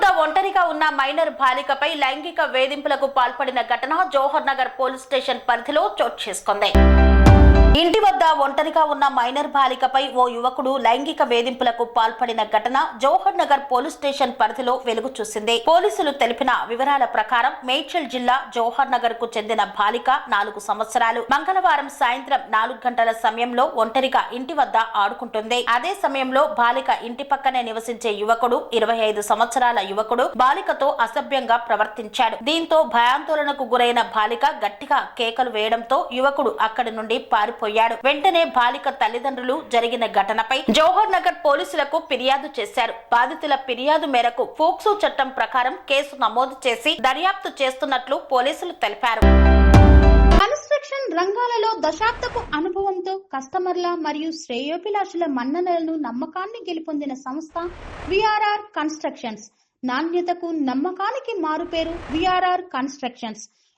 వద్ద ఒంటరిగా ఉన్న మైనర్ బాలికపై లైంగిక వేధింపులకు పాల్పడిన ఘటన జోహర్ నగర్ పోలీస్ స్టేషన్ పరిధిలో చోటు చేసుకుంది. ఇంటి వద్ద ఒంటరిగా ఉన్న మైనర్ బాలికపై ఓ యువకుడు లైంగిక వేధింపులకు పాల్పడిన ఘటన జోహర్ నగర్ పోలీస్ స్టేషన్ పరిధిలో వెలుగు చూసింది. పోలీసులు తెలిపిన వివరాల ప్రకారం మేడ్చల్ జిల్లా జోహర్ నగర్కు చెందిన బాలిక నాలుగు సంవత్సరాలు. మంగళవారం సాయంత్రం నాలుగు గంటల సమయంలో ఒంటరిగా ఇంటి వద్ద ఆడుకుంటుంది. అదే సమయంలో బాలిక ఇంటి పక్కనే నివసించే యువకుడు ఇరవై ఐదు సంవత్సరాల యువకుడు బాలికతో అసభ్యంగా ప్రవర్తించాడు. దీంతో భయాందోళనకు గురైన బాలిక గట్టిగా కేకలు వేయడంతో యువకుడు అక్కడి నుండి పారిపోయాడు. వెంటనే బాలిక తల్లిదండ్రులు జరిగిన ఘటనపై జవహర్ నగర్ పోలీసులకు ఫిర్యాదు చేశారు. బాధితుల ఫిర్యాదు మేరకు ఫోక్సో చట్టం ప్రకారం కేసు నమోదు చేసి దర్యాప్తు చేస్తున్నట్లు పోలీసులు తెలిపారు. కన్స్ట్రక్షన్ రంగాలలో దశాబ్దపు అనుభవంతో కస్టమర్ల మరియు శ్రేయోభిలాషుల మన్ననలను నమ్మకాన్ని గెలుపొందిన సంస్థ విఆర్ఆర్ కన్స్ట్రక్షన్స్. నాణ్యతకు నమ్మకానికి మారుపేరు VRR constructions.